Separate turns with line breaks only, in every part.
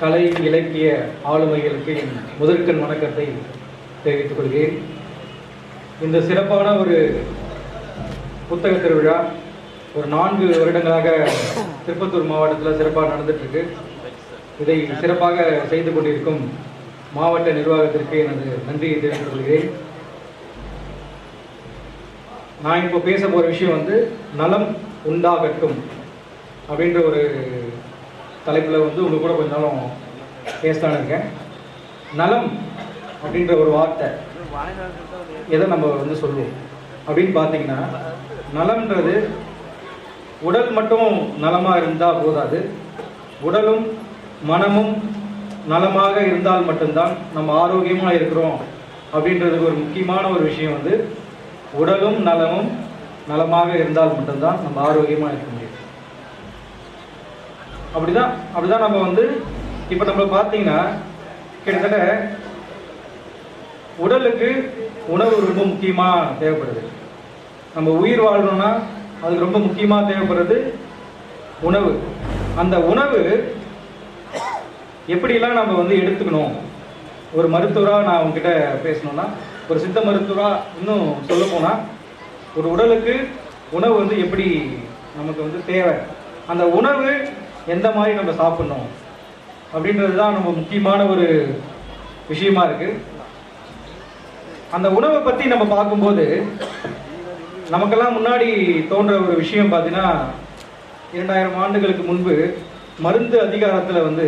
கலை இலக்கிய ஆளுமைகளுக்கு என் முதற்கண் வணக்கத்தை தெரிவித்துக் கொள்கிறேன். இந்த சிறப்பான ஒரு புத்தக திருவிழா ஒரு நான்கு வருடங்களாக திருப்பத்தூர் மாவட்டத்தில் சிறப்பாக நடந்துட்டுருக்கு. இதை சிறப்பாக செய்து கொண்டிருக்கும் மாவட்ட நிர்வாகத்திற்கு எனது நன்றியை தெரிவித்துக் கொள்கிறேன். நான் இப்போ பேச போகிற விஷயம் வந்து நலம் உண்டாகட்டும் அப்படின்ற ஒரு தலைப்பில் வந்து உங்கள் கூட கொஞ்ச நாளும் பேசலான்னு இருக்கேன். நலம் அப்படின்ற ஒரு வார்த்தை எதை நம்ம வந்து சொல்லுவோம்? அப்படின்னு பார்த்தீங்கன்னா நலம்ன்றது உடல் மட்டும் நலமாக இருந்தால் போதாது. உடலும் மனமும் நலமாக இருந்தால் மட்டும்தான் நம்ம ஆரோக்கியமாக இருக்கிறோம் அப்படின்றதுக்கு ஒரு முக்கியமான ஒரு விஷயம் வந்து உடலும் நலமும் நலமாக இருந்தால் மட்டும்தான் நம்ம ஆரோக்கியமாக இருக்க முடியும். அப்படிதான் அப்படிதான் நம்ம வந்து இப்போ நம்ம பார்த்தீங்கன்னா கிட்டத்தட்ட உடலுக்கு உணவு ரொம்ப முக்கியமாக தேவைப்படுது. நம்ம உயிர் வாழணும்னா அதுக்கு ரொம்ப முக்கியமாக தேவைப்படுறது உணவு. அந்த உணவு எப்படிலாம் நம்ம வந்து எடுத்துக்கணும்? ஒரு மருத்துவராக நான் உங்ககிட்ட பேசணும்னா ஒரு சித்த மருத்துவராக இன்னும் சொல்ல போனால் ஒரு உடலுக்கு உணவு வந்து எப்படி நமக்கு வந்து தேவை? அந்த உணவு எந்த மாதிரி நம்ம சாப்பிட்ணும் அப்படின்றது தான் நம்ம முக்கியமான ஒரு விஷயமா இருக்கு. அந்த உணவை பற்றி நம்ம பார்க்கும்போது நமக்கெல்லாம் முன்னாடி தோன்ற ஒரு விஷயம் பார்த்தீங்கன்னா இரண்டாயிரம் ஆண்டுகளுக்கு முன்பு மருந்து அதிகாரத்தில் வந்து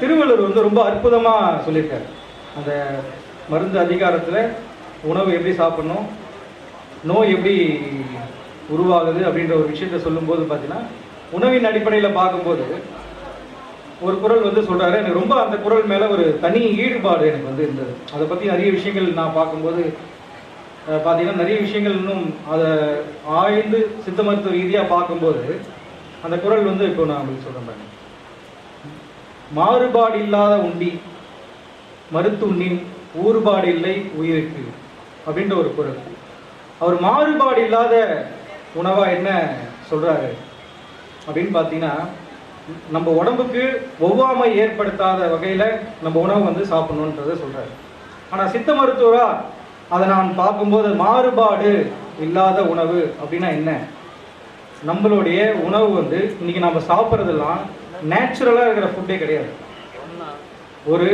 திருவள்ளுவர் வந்து ரொம்ப அற்புதமாக சொல்லியிருக்காரு. அந்த மருந்து அதிகாரத்தில் உணவு எப்படி சாப்பிட்ணும் நோய் எப்படி உருவாகுது அப்படின்ற ஒரு விஷயத்த சொல்லும்போது பார்த்தீங்கன்னா உணவின் அடிப்படையில் பார்க்கும்போது ஒரு குரல் வந்து சொல்றாரு. எனக்கு ரொம்ப அந்த குரல் மேல ஒரு தனி ஈடுபாடு எனக்கு வந்து இருந்தது. அதை பத்தி நிறைய விஷயங்கள் நான் பார்க்கும்போது பார்த்தீங்கன்னா நிறைய விஷயங்கள் இன்னும் அதை ஆய்ந்து சித்த மருத்துவ ரீதியாக பார்க்கும்போது அந்த குரல் வந்து இப்போ நான் உங்களுக்கு சொல்றேன் மாறுபாடு இல்லாத உண்டி மருத்துண்ணின் ஊறுபாடு இல்லை உயிருக்கு அப்படின்ற ஒரு குரல். அவர் மாறுபாடு இல்லாத உணவா என்ன சொல்றாரு? அப்படின்னு பார்த்தீங்கன்னா நம்ம உடம்புக்கு ஒவ்வாமை ஏற்படுத்தாத வகையில் நம்ம உணவு வந்து சாப்பிடணுன்றத சொல்கிறாரு ஆனால் சித்த மருத்துவரா அதை நான் பார்க்கும்போது மாறுபாடு இல்லாத உணவு அப்படின்னா என்ன? நம்மளுடைய உணவு வந்து இன்னைக்கு நம்ம சாப்பிட்றதெல்லாம் நேச்சுரலாக இருக்கிற ஃபுட்டே கிடையாது. ஒரு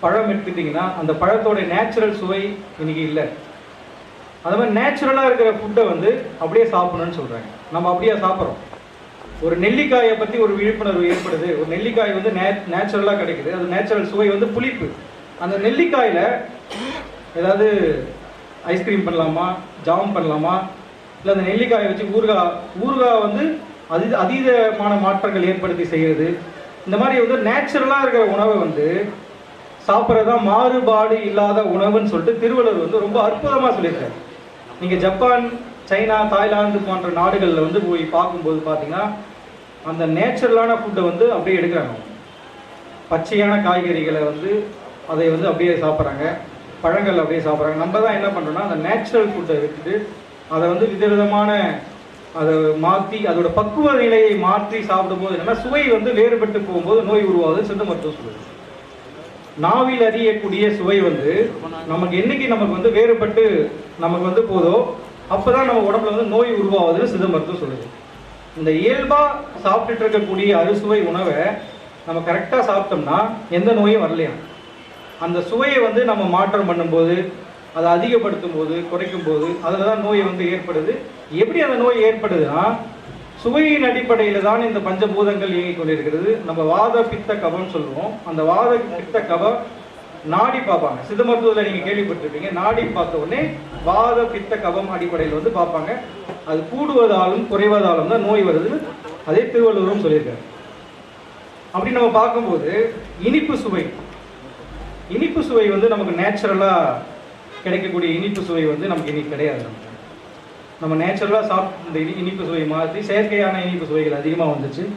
பழம் எடுத்துட்டிங்கன்னா அந்த பழத்தோட நேச்சுரல் சுவை இன்னைக்கு இல்லை. அது மாதிரி நேச்சுரலாக இருக்கிற ஃபுட்டை வந்து அப்படியே சாப்பிடணும்னு சொல்கிறாங்க நம்ம அப்படியே சாப்பிட்றோம். ஒரு நெல்லிக்காயை பற்றி ஒரு விழிப்புணர்வு ஏற்படுது. ஒரு நெல்லிக்காய் வந்து நே நேச்சுரலாக கிடைக்குது. அது நேச்சுரல் சுவை வந்து புளிப்பு. அந்த நெல்லிக்காயில் ஏதாவது ஐஸ்கிரீம் பண்ணலாமா? ஜாம் பண்ணலாமா? இல்லை அந்த நெல்லிக்காயை வச்சு ஊறுகாய் ஊறுகாய் வந்து அதி அதீதமான மாற்றங்கள் ஏற்படுத்தி செய்கிறது இந்த மாதிரி வந்து நேச்சுரலாக இருக்கிற உணவை வந்து சாப்பிட்றது தான் மாறுபாடு இல்லாத உணவுன்னு சொல்லிட்டு திருவள்ளுவர் வந்து ரொம்ப அற்புதமாக சொல்லியிருக்காரு. நீங்கள் ஜப்பான் சைனா தாய்லாந்து போன்ற நாடுகளில் வந்து போய் பார்க்கும்போது பார்த்தீங்கன்னா அந்த நேச்சுரலான ஃபுட்டை வந்து அப்படியே எடுக்கிறாங்க. பச்சையான காய்கறிகளை வந்து அதை வந்து அப்படியே சாப்பிட்றாங்க. பழங்கள் அப்படியே சாப்பிட்றாங்க. நம்ம தான் என்ன பண்ணுறோம்னா அந்த நேச்சுரல் ஃபுட்டை விட்டுட்டு அதை வந்து விதவிதமான அதை மாற்றி அதோட பக்குவ நிலையை மாற்றி சாப்பிடும்போது என்னென்னா சுவை வந்து வேறுபட்டு போகும்போது நோய் உருவாகுது சித்த மருத்துவம் சொல்லுது. நாவில் அறியக்கூடிய சுவை வந்து நமக்கு என்னைக்கு நமக்கு வந்து வேறுபட்டு நமக்கு வந்து போதோ அப்போதான் நம்ம உடம்புல வந்து நோய் உருவாகுதுன்னு சித்த மருத்துவம் சொல்லுது. இந்த இயல்பாக சாப்பிட்டுட்டு இருக்கக்கூடிய அறுசுவை உணவை நம்ம கரெக்டாக சாப்பிட்டோம்னா எந்த நோயும் வரலையா? அந்த சுவையை வந்து நம்ம மாற்றம் பண்ணும்போது அதை அதிகப்படுத்தும் போது குறைக்கும் போது அதில் தான் நோய் வந்து ஏற்படுது. எப்படி அந்த நோய் ஏற்படுதுன்னா சுவையின் அடிப்படையில் தான் இந்த பஞ்சபூதங்கள் இயங்கிக் கொண்டிருக்கிறது. நம்ம வாத பித்த கபம்னு சொல்லுவோம். அந்த வாத பித்த கபம் நாடி பார்ப்பாங்க. சித்த மருத்துவத்தில் நீங்கள் கேள்விப்பட்டிருப்பீங்க நாடி பார்த்த உடனே வாத பித்த கபம் அடிப்படையில் வந்து பார்ப்பாங்க. அது கூடுவதாலும் குறைவதாலும் தான் நோய் வருதுன்னு அதே திருவள்ளுவரும் சொல்லியிருக்காரு. அப்படி நம்ம பார்க்கும்போது இனிப்பு சுவை. இனிப்பு சுவை வந்து நமக்கு நேச்சுரலாக கிடைக்கக்கூடிய இனிப்பு சுவை வந்து நமக்கு இனி கிடையாது. நமக்கு நம்ம நேச்சுரலாக சாப்பிட்டு இந்த இனி- இனிப்பு சுவை மாற்றி செயற்கையான இனிப்பு சுவைகள் அதிகமாக வந்துச்சு.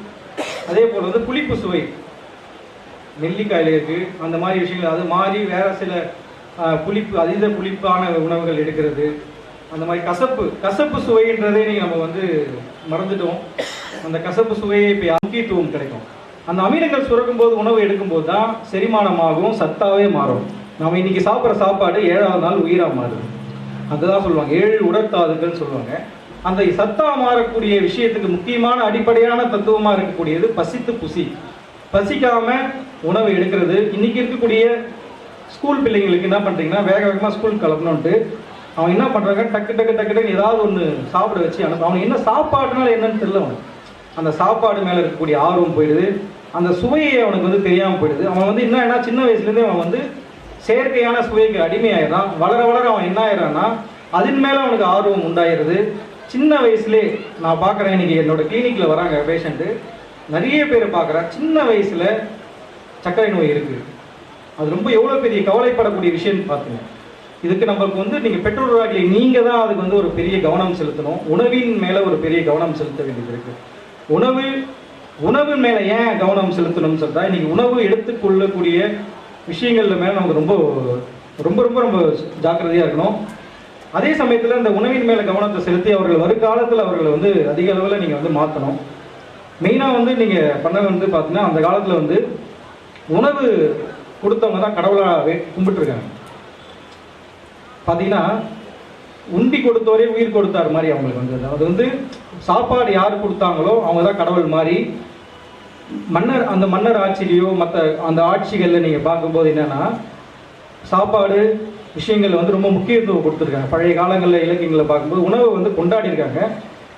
அதே போல் வந்து புளிப்பு சுவை. நெல்லிக்காயில் இருக்குது அந்த மாதிரி விஷயங்கள். அது மாறி வேறு சில புளிப்பு அதீத புளிப்பான உணவுகள் எடுக்கிறது. அந்த மாதிரி கசப்பு கசப்பு சுவைன்றதே நீங்கள் நம்ம வந்து மறந்துட்டோம். அந்த கசப்பு சுவையை இப்போ முக்கியத்துவம் கிடைக்கும். அந்த அமீனங்கள் சுரக்கும்போது உணவு எடுக்கும்போது தான் செரிமானமாகவும் சத்தாகவே மாறும். நம்ம இன்னைக்கு சாப்பிட்ற சாப்பாடு ஏழாவது நாள் உயிராக மாறுது. அதுதான் சொல்லுவாங்க. ஏழு உடற்தாதுகள் சொல்லுவாங்க. அந்த சத்தா மாறக்கூடிய விஷயத்துக்கு முக்கியமான அடிப்படையான தத்துவமாக இருக்கக்கூடியது பசித்து புசி. பசிக்காம உணவு எடுக்கிறது. இன்னைக்கு இருக்கக்கூடிய ஸ்கூல் பிள்ளைங்களுக்கு என்ன பண்ணுறீங்கன்னா வேக வேகமாக ஸ்கூல் கிளம்பணுன்ட்டு அவன் என்ன பண்ணுறாங்க டக்கு டக்கு டக்கு டக்கு ஏதாவது ஒன்று சாப்பிட வச்சு அனுப்ப அவன் என்ன சாப்பாடுனால என்னன்னு தெரியல அவனுக்கு. அந்த சாப்பாடு மேலே இருக்கக்கூடிய ஆர்வம் போயிடுது. அந்த சுவையை அவனுக்கு வந்து தெரியாமல் போயிடுது. அவன் வந்து என்ன ஆயினா சின்ன வயசுலேருந்தே அவன் வந்து செயற்கையான சுவைக்கு அடிமையாயிடுறான். வளர வளர அவன் என்ன ஆயிடுறான்னா அதன் மேலே அவனுக்கு ஆர்வம் உண்டாயிருது. சின்ன வயசுலேயே நான் பார்க்குறேன் இன்னைக்கு என்னோட கிளினிக்கில் வராங்க பேஷண்ட்டு நிறைய பேர் பார்க்குறேன் சின்ன வயசில் சர்க்கரை நோய் இருக்குது அது ரொம்ப எவ்வளோ பெரிய கவலைப்படக்கூடிய விஷயம்னு பார்த்துங்க. இதுக்கு நம்மளுக்கு வந்து நீங்கள் பெற்றோர்களாகிய நீங்கள் தான் அதுக்கு வந்து ஒரு பெரிய கவனம் செலுத்தணும். உணவின் மேலே ஒரு பெரிய கவனம் செலுத்த வேண்டியது இருக்குது உணவு உணவு மேலே ஏன் கவனம் செலுத்தணும்னு சொல்லிட்டா நீங்கள் உணவு எடுத்துக்கொள்ளக்கூடிய விஷயங்கள்ல மேலே நமக்கு ரொம்ப ரொம்ப ரொம்ப ரொம்ப ஜாக்கிரதையாக இருக்கணும். அதே சமயத்தில் இந்த உணவின் மேலே கவனத்தை செலுத்தி அவர்கள் வருங்காலத்தில் அவர்களை வந்து அதிக அளவில் நீங்கள் வந்து மாற்றணும் மெயினாக வந்து நீங்கள் பண்ணது வந்து பார்த்தீங்கன்னா அந்த காலத்தில் வந்து உணவு கொடுத்தவங்க தான் கடவுளாகவே கும்பிட்டுருக்காங்க. பார்த்தீங்கன்னா உண்டி கொடுத்தவரே உயிர் கொடுத்தார் மாதிரி அவங்களுக்கு வந்து அது வந்து சாப்பாடு யார் கொடுத்தாங்களோ அவங்க தான் கடவுள் மாதிரி. மன்னர் அந்த மன்னர் ஆட்சியிலையோ மற்ற அந்த ஆட்சிகளில் நீங்கள் பார்க்கும்போது என்னன்னா சாப்பாடு விஷயங்கள் வந்து ரொம்ப முக்கியத்துவம் கொடுத்துருக்காங்க. பழைய காலங்களில் இலக்கியங்களை பார்க்கும்போது உணவை வந்து கொண்டாடி இருக்காங்க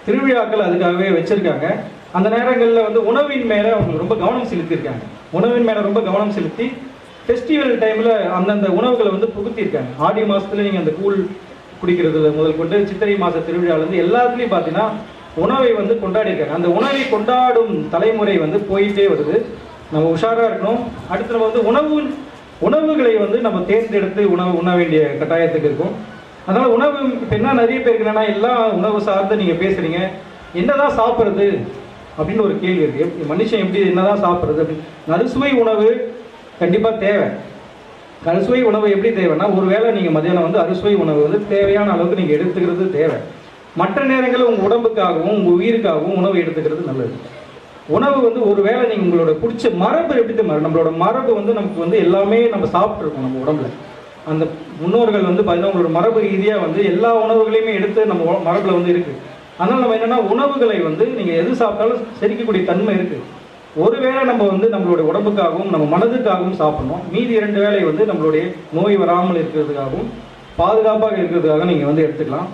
திருவிழாக்கள் அதுக்காகவே வச்சுருக்காங்க. அந்த நேரங்களில் வந்து உணவின் மேலே அவங்க ரொம்ப கவனம் செலுத்தியிருக்காங்க. உணவின் மேலே ரொம்ப கவனம் செலுத்தி ஃபெஸ்டிவல் டைமில் அந்தந்த உணவுகளை வந்து புகுத்தியிருக்காங்க. ஆடி மாதத்துல நீங்கள் அந்த கூழ் குடிக்கிறதுல முதல் கொண்டு சித்திரை மாத திருவிழாலேருந்து எல்லாத்துலேயும் பார்த்தீங்கன்னா உணவை வந்து கொண்டாடிருக்காங்க அந்த உணவை கொண்டாடும் தலைமுறை வந்து போயிட்டே வருது. நம்ம உஷாராக இருக்கணும். அடுத்து நம்ம வந்து உணவு உணவுகளை வந்து நம்ம தேர்ந்தெடுத்து உணவு உண்ண வேண்டிய கட்டாயத்துக்கு இருக்கும். அதனால் உணவு இப்போ என்ன நிறைய பேருக்கு என்னென்னா எல்லாம் உணவு சார்ந்து நீங்கள் பேசுகிறீங்க என்னதான் சாப்பிட்றது? அப்படின்னு ஒரு கேள்வி இருக்குது மனுஷன் எப்படி என்னதான் சாப்பிட்றது அப்படின்னு. நறுசுவை உணவு கண்டிப்பாக தேவை. அறுசுவை உணவு எப்படி தேவைன்னா ஒருவேளை நீங்கள் மதியானம் வந்து அறுசுவை உணவு வந்து தேவையான அளவுக்கு நீங்கள் எடுத்துக்கிறது தேவை. மற்ற நேரங்களில் உங்கள் உடம்புக்காகவும் உங்கள் உயிருக்காகவும் உணவு எடுத்துக்கிறது நல்லது. உணவு வந்து ஒருவேளை நீங்கள் உங்களோட பிடிச்ச மரபு எப்படி மாறும் நம்மளோட மரபு வந்து நமக்கு வந்து எல்லாமே நம்ம சாப்பிட்ருக்கோம் நம்ம உடம்புல. அந்த முன்னோர்கள் வந்து பார்த்தீங்கன்னா உங்களோட மரபு ரீதியாக வந்து எல்லா உணவுகளையுமே எடுத்து நம்ம மரபில் வந்து இருக்குது அதனால் நம்ம என்னென்னா உணவுகளை வந்து நீங்கள் எது சாப்பிட்டாலும் செரிக்கக்கூடிய தன்மை இருக்குது ஒரு வேளை நம்ம வந்து நம்மளுடைய உடம்புக்காகவும் நம்ம மனதுக்காகவும் சாப்பிட்ணும். மீதி இரண்டு வேளை வந்து நம்மளுடைய நோய் வராமல் இருக்கிறதுக்காகவும் பாதுகாப்பாக இருக்கிறதுக்காக நீங்கள் வந்து எடுத்துக்கலாம்.